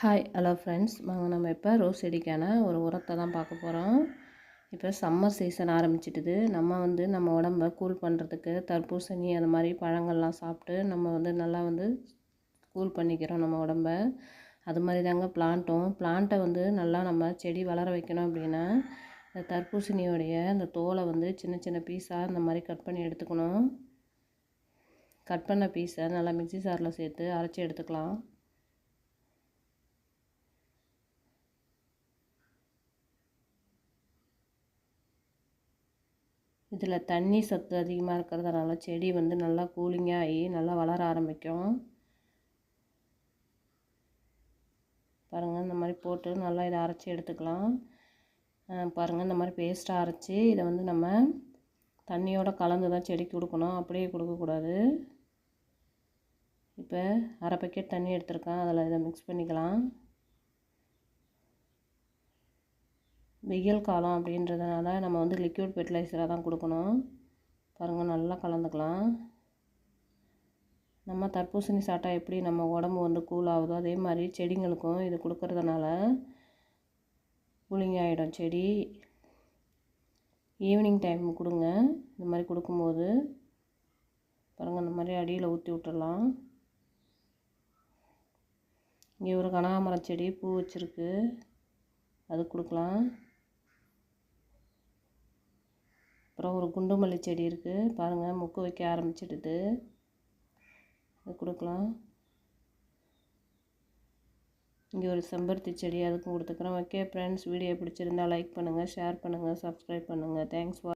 Hi hello friends வாங்க நம்ம இப்போ ரோஸ் செடிக்கான ஒரு உரத்தை தான் பார்க்க போகிறோம் இப்போ சம்மர் சீசன் ஆரம்பிச்சிட்டுது. நம்ம வந்து நம்ம உடம்ப கூல் பண்ணுறதுக்கு தர்பூசணி அந்த மாதிரி பழங்கள்லாம் சாப்பிட்டு நம்ம வந்து நல்லா வந்து கூல் பண்ணிக்கிறோம் நம்ம உடம்ப. அது மாதிரி தாங்க பிளான்ட்டும் பிளான்ட்டை வந்து நல்லா நம்ம செடி வளர வைக்கணும் அப்படின்னா இந்த தர்பூசணியோடைய அந்த தோலை வந்து சின்ன சின்ன பீஸாக இந்த மாதிரி கட் பண்ணி எடுத்துக்கணும். கட் பண்ண பீஸை நல்லா மிக்சி சாரில் சேர்த்து அரைச்சி எடுத்துக்கலாம். இதில் தண்ணி சத்து அதிகமாக இருக்கிறதுனால செடி வந்து நல்லா கூலிங்காக ஆகி நல்லா வளர ஆரம்பிக்கும். பாருங்கள் இந்த மாதிரி போட்டு நல்லா இதை அரைச்சி எடுத்துக்கலாம். பாருங்கள் இந்த மாதிரி பேஸ்ட்டாக அரைச்சி இதை வந்து நம்ம தண்ணியோடு கலந்து தான் செடிக்கு கொடுக்கணும். அப்படியே கொடுக்கக்கூடாது. இப்போ அரை பக்கெட் தண்ணி எடுத்துருக்கேன். அதில் இதை மிக்ஸ் பண்ணிக்கலாம். வெயில் காலம் அப்படின்றதுனால நம்ம வந்து லிக்யூட் ஃபெர்டிலைசராக தான் கொடுக்கணும். பாருங்கள் நல்லா கலந்துக்கலாம். நம்ம தர்பூசணி சாப்பிட்டா எப்படி நம்ம உடம்பு வந்து கூல் ஆகுதோ அதே மாதிரி செடிங்களுக்கும் இது கொடுக்கறதுனால கூலிங் ஆகிடும் செடி. ஈவினிங் டைம் கொடுங்க. இந்த மாதிரி கொடுக்கும்போது பாருங்கள் இந்த மாதிரி அடியில் ஊற்றி விட்டுடலாம். இங்கே ஒரு கனகாமரம் செடி பூ வச்சுருக்கு. அது கொடுக்கலாம். அப்புறம் ஒரு குண்டு மல்லி செடி இருக்குது பாருங்கள் முக்கு வைக்க ஆரம்பிச்சிடுது. அது கொடுக்கலாம். இங்கே ஒரு செம்பருத்தி செடி அதுக்கும் கொடுத்துக்கிறோம் ஓகே ஃப்ரெண்ட்ஸ் வீடியோ பிடிச்சிருந்தா லைக் பண்ணுங்கள் ஷேர் பண்ணுங்கள் சப்ஸ்கிரைப் பண்ணுங்கள் தேங்க்ஸ் ஃபார்